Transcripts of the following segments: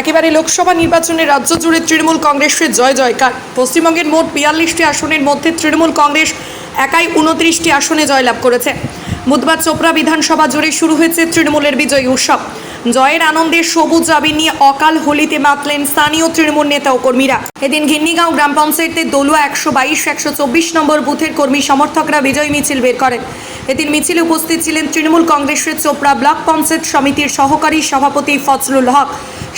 একেবারে লোকসভা নির্বাচনে রাজ্য জুড়ে তৃণমূল কংগ্রেসের জয় জয়কার। পশ্চিমবঙ্গের মোট বিয়াল্লিশটি আসনের মধ্যে তৃণমূল কংগ্রেস একাই উনত্রিশটি আসনে জয়লাভ করেছে। বুধবার চোপড়া বিধানসভা জুড়ে শুরু হয়েছে তৃণমূলের বিজয়ী উৎসব। জয়ের আনন্দে সবুজ আবির নিয়ে অকাল হোলিতে মাতলেন স্থানীয় তৃণমূল নেতা ও কর্মীরা। এদিন ঘিন্নিগাঁও গ্রাম পঞ্চায়েতের দলুয়া একশো বাইশ, একশো চব্বিশ নম্বর বুথের কর্মী সমর্থকরা বিজয় মিছিল বের করেন। এদিন মিছিলে উপস্থিত ছিলেন তৃণমূল কংগ্রেসের চোপড়া ব্লক পঞ্চায়েত সমিতির সহকারী সভাপতি ফজলুল হক,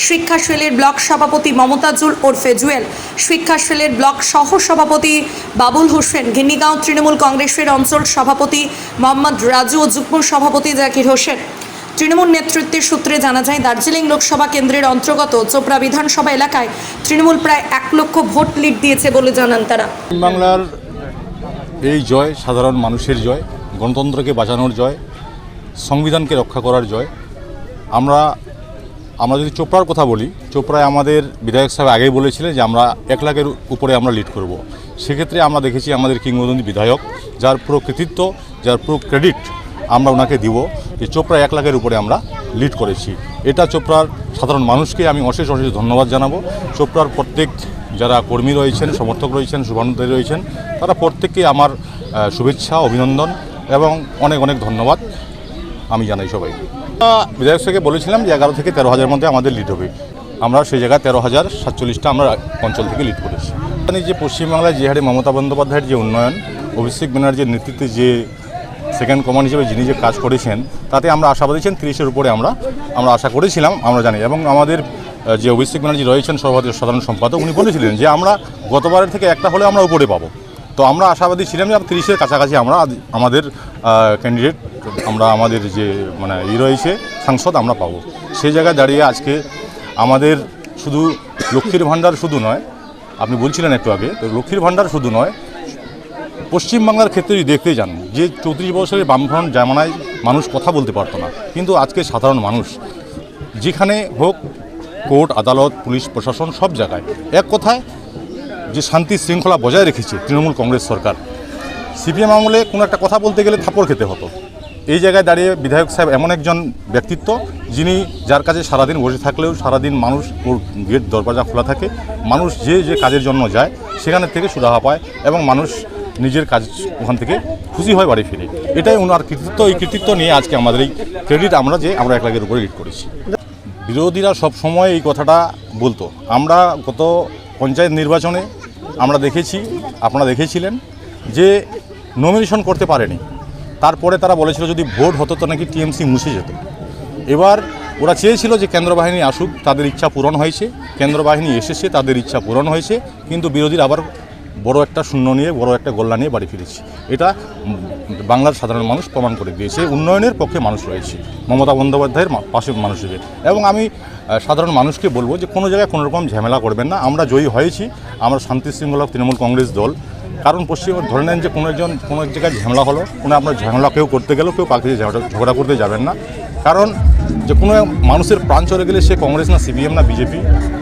শিক্ষা সেলের ব্লক সভাপতি মমতাজুল ওরফে জুয়েল, শিক্ষা সেলের ব্লক সহ সভাপতি বাবুল হোসেন, ঘিন্নিগাঁও তৃণমূল কংগ্রেসের অঞ্চল সভাপতি মোহাম্মদ রাজু ও যুগ্ম সভাপতি জাকির হোসেন। তৃণমূল নেতৃত্বের সূত্রে জানা যায়, দার্জিলিং লোকসভা কেন্দ্রের অন্তর্গত চোপড়া বিধানসভা এলাকায় তৃণমূল প্রায় এক লক্ষ ভোট লিড দিয়েছে বলে জানান তারা বাংলার এই জয়, সাধারণ মানুষের জয়, গণতন্ত্রকে বাঁচানোর জয়, সংবিধানকে রক্ষা করার জয়, আমরা আমরা যদি চোপড়ার কথা বলি, চোপড়ায় আমাদের বিধায়ক সাহেব আগেই বলেছিলেন যে আমরা এক লাখের উপরে আমরা লিড করব। সেক্ষেত্রে আমরা দেখেছি আমাদের কিংবদন্তি বিধায়ক, যার পুরো কৃতিত্ব, যার পুরো ক্রেডিট আমরা ওনাকে দিব যে চোপড়া এক লাখের উপরে আমরা লিড করেছি। এটা চোপড়ার সাধারণ মানুষকে আমি অশেষ অশেষ ধন্যবাদ জানাব। চোপড়ার প্রত্যেক যারা কর্মী রয়েছেন, সমর্থক রয়েছেন শুভানুদ্ধারী রয়েছেন, তারা প্রত্যেককে আমার শুভেচ্ছা, অভিনন্দন এবং অনেক অনেক ধন্যবাদ। আমি জানাই সবাইকে। বিধায়ক সাহেবকে বলেছিলাম যে এগারো থেকে তেরো হাজার মধ্যে আমাদের লিড হবে। আমরা সেই জায়গায় তেরো হাজার সাতচল্লিশটা আমরা অঞ্চল থেকে লিড করেছি। যে পশ্চিমবাংলায় যে হারে মমতা বন্দ্যোপাধ্যায়ের যে উন্নয়ন, অভিষেক ব্যানার্জির নেতৃত্বে যে সেকেন্ড কমান্ড হিসেবে যিনি যে কাজ করেছেন, তাতে আমরা আশাবাদী ছিলেন তিরিশের উপরে আমরা আমরা আশা করেছিলাম, আমরা জানি। এবং আমাদের যে অভিষেক ব্যানার্জি রয়েছেন, সভাপতি সাধারণ সম্পাদক, উনি বলেছিলেন যে আমরা গতবারের থেকে একটা হলে আমরা উপরে পাবো। তো আমরা আশাবাদী ছিলাম যে তিরিশের কাছাকাছি আমরা আমাদের ক্যান্ডিডেট আমরা আমাদের যে মানে ই রয়েছে, সাংসদ আমরা পাবো। সেই জায়গায় দাঁড়িয়ে আজকে আমাদের শুধু লক্ষ্মীর ভাণ্ডার শুধু নয়, আপনি বলছিলেন একটু আগে, তো লক্ষ্মীর ভাণ্ডার শুধু নয় পশ্চিমবাংলার ক্ষেত্রে যদি দেখতে যান, যে চৌত্রিশ বছরের বামফ্রন্ট জামানায় মানুষ কথা বলতে পারতো না, কিন্তু আজকে সাধারণ মানুষ, যেখানে হোক কোর্ট, আদালত, পুলিশ, প্রশাসন, সব জায়গায়, এক কথায় যে শান্তি শৃঙ্খলা বজায় রেখেছে তৃণমূল কংগ্রেস সরকার, সিপিএম আমলে কোনো একটা কথা বলতে গেলে থাপড় খেতে হতো। এই জায়গায় দাঁড়িয়ে বিধায়ক সাহেব এমন একজন ব্যক্তিত্ব, যিনি যার কাছে সারাদিন বসে থাকলেও সারাদিন মানুষ ওর গেট দরজা খোলা থাকে, মানুষ যে যে কাজের জন্য যায় সেখানে থেকে সুরাহা পায় এবং মানুষ নিজের কাজ ওখান থেকে খুশি হয় বাড়ি ফিরে। এটাই ওনার কৃতিত্ব, এই কৃতিত্ব নিয়ে আজকে আমাদের এই ক্রেডিট আমরা যে আমরা এক লাখের উপরে লিড করেছি। বিরোধীরা সব সময় এই কথাটা বলতো। আমরা গত পঞ্চায়েত নির্বাচনে আমরা দেখেছি, আপনারা দেখেছিলেন যে নমিনেশন করতে পারেনি। তারপরে তারা বলেছিল যদি ভোট হতো তো নাকি টিএমসি মুছে যেত। এবার ওরা চেয়েছিল যে কেন্দ্র বাহিনী আসুক, তাদের ইচ্ছা পূরণ হয়েছে। কেন্দ্র বাহিনী এসেছে, তাদের ইচ্ছা পূরণ হয়েছে। কিন্তু বিরোধীরা আবার বড় একটা শূন্য নিয়ে, বড় একটা গোল্লা নিয়ে বাড়ি ফিরেছি। এটা বাংলার সাধারণ মানুষ প্রমাণ করে দিয়েছে। উন্নয়নের পক্ষে মানুষ রয়েছে। মমতা বন্দ্যোপাধ্যায়ের পাশে মানুষ হিসেবে এবং আমি সাধারণ মানুষকে বলব যে কোনো জায়গায় কোনো রকম ঝামেলা করবেন না। আমরা জয়ী হয়েছি। আমরা শান্তি শৃঙ্খলা তৃণমূল কংগ্রেস দল। কারণ পশ্চিম ধরে নেন যে কোনো একজন, কোনো এক জায়গায় ঝামেলা হলো, কোনো আপনার ঝামেলা কেউ করতে গেলেও কেউ পাখি ঝগড়া করতে যাবেন না। কারণ যে কোনো মানুষের প্রাণ চলে গেলে সে কংগ্রেস না সিপিএম না বিজেপি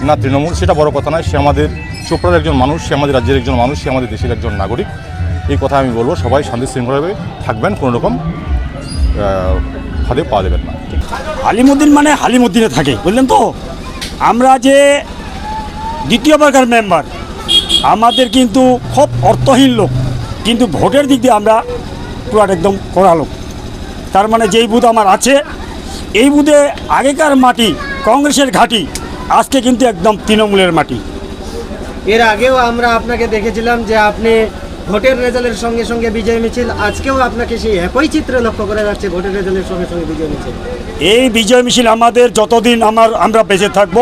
না তৃণমূল, সেটা বড় কথা নয়। সে আমাদের চোপড়ার একজন মানুষ, সে আমাদের রাজ্যের একজন মানুষ, সে আমাদের দেশের একজন নাগরিক। এই কথা আমি বলব, সবাই শান্তি শৃঙ্খলাভাবে থাকবেন, কোনো রকম ফাঁদে পা দেবেন না। হালিমুদ্দিন মানে হালিমুদ্দিনে থাকে, বুঝলেন তো? আমরা যে দ্বিতীয়বারকার মেম্বার আমাদের কিন্তু খুব অর্থহীন লোক, কিন্তু ভোটের দিক দিয়ে আমরা পুরো একদম কড়া লোক। তার মানে যেই বুথ আমার আছে এই বুথে আগেকার মাটি কংগ্রেসের ঘাঁটি আজকে কিন্তু একদম তৃণমূলের মাটি। এর আগেও আমরা আপনাকে দেখেছিলাম যে আপনি ভোটের রেজাল্টের সঙ্গে সঙ্গে বিজয় মিছিল আজকেও আপনাকে সেই একই চিত্র লক্ষ্য করা যাচ্ছে ভোটের রেজাল্টের সঙ্গে সঙ্গে বিজয় মিছিল। এই বিজয় মিছিল আমাদের যতদিন আমার আমরা বেঁচে থাকব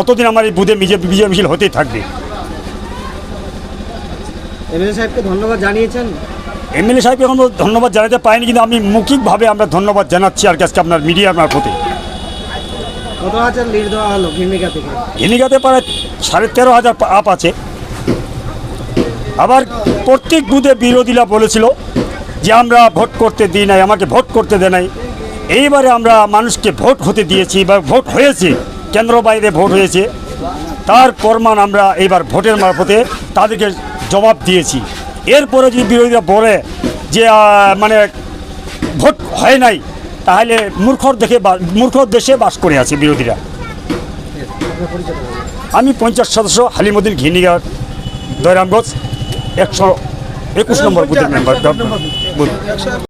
অতদিন আমার এই বুধে বিজয় বিজয় মিছিল হতেই থাকবে। এমএলএ সাহেবকে ধন্যবাদ জানিয়েছেন। এমএলএ সাহেবকে এখন ধন্যবাদ জানাতে পারিনি কিন্তু আমি মৌখিকভাবে আমরা ধন্যবাদ জানাচ্ছি আর কাছে আপনার মিডিয়ার মারফতে। কত হাজার লিড দেওয়া হলো ঘির্ণিকা থেকে? ঘিনিগাতে প্রায় সাড়ে তেরো হাজার আপ আছে। আবার প্রত্যেক বুথে বিরোধীরা বলেছিল যে আমরা ভোট করতে দিই নাই আমাকে ভোট করতে দেয় নাই। এইবারে আমরা মানুষকে ভোট হতে দিয়েছি বা ভোট হয়েছে কেন্দ্র বাইরে ভোট হয়েছে। তার প্রমাণ আমরা এইবার ভোটের মারফতে তাদেরকে জবাব দিয়েছি। এরপরে যদি বিরোধীরা বলে যে মানে ভোট হয় নাই তাহলে মূর্খর দেখে মূর্খ মূর্খর দেশে বাস করে আছে বিরোধীরা। আমি পঞ্চাশ সদস্য হালিমুদ্দিন ঘিনিগার দয়রামগঞ্জ একশো একুশ নম্বর বুথের মেম্বার